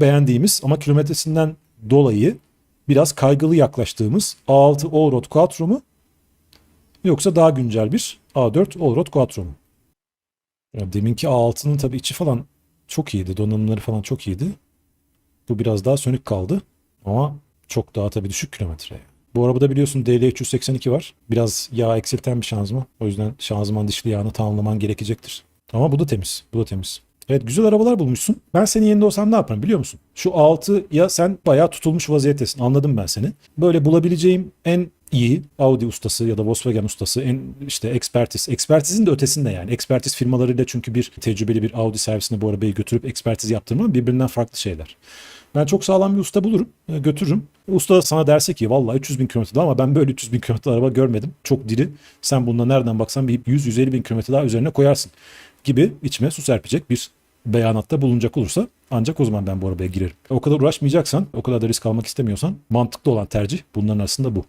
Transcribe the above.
beğendiğimiz ama kilometresinden dolayı biraz kaygılı yaklaştığımız A6 Allroad Quattro mu? Yoksa daha güncel bir A4 Allroad Quattro mu? Ya deminki A6'nın tabii içi falan çok iyiydi. Donanımları falan çok iyiydi. Bu biraz daha sönük kaldı. Ama çok daha tabii düşük kilometre. Bu arabada biliyorsun DL382 var. Biraz yağ eksilten bir şanzıman. O yüzden şanzıman dişli yağını tamamlaman gerekecektir. Ama bu da temiz. Bu da temiz. Evet güzel arabalar bulmuşsun. Ben senin yerinde olsam ne yaparım biliyor musun? Şu 6 ya sen bayağı tutulmuş vaziyettesin. Anladım ben seni. Böyle bulabileceğim en iyi Audi ustası ya da Volkswagen ustası en işte ekspertiz. Ekspertizin de ötesinde yani. Ekspertiz firmalarıyla çünkü bir tecrübeli bir Audi servisine bu arabayı götürüp ekspertiz yaptırma birbirinden farklı şeyler. Ben çok sağlam bir usta bulurum, e, götürürüm. Usta sana derse ki vallahi 300 bin kilometre ama ben böyle 300 bin kilometre araba görmedim. Çok diri. Sen bunda nereden baksan bir 100-150 bin kilometre daha üzerine koyarsın gibi içime su serpecek bir beyanatta bulunacak olursa ancak o zaman ben bu arabaya girerim. O kadar uğraşmayacaksan, o kadar da risk almak istemiyorsan mantıklı olan tercih bunların arasında bu.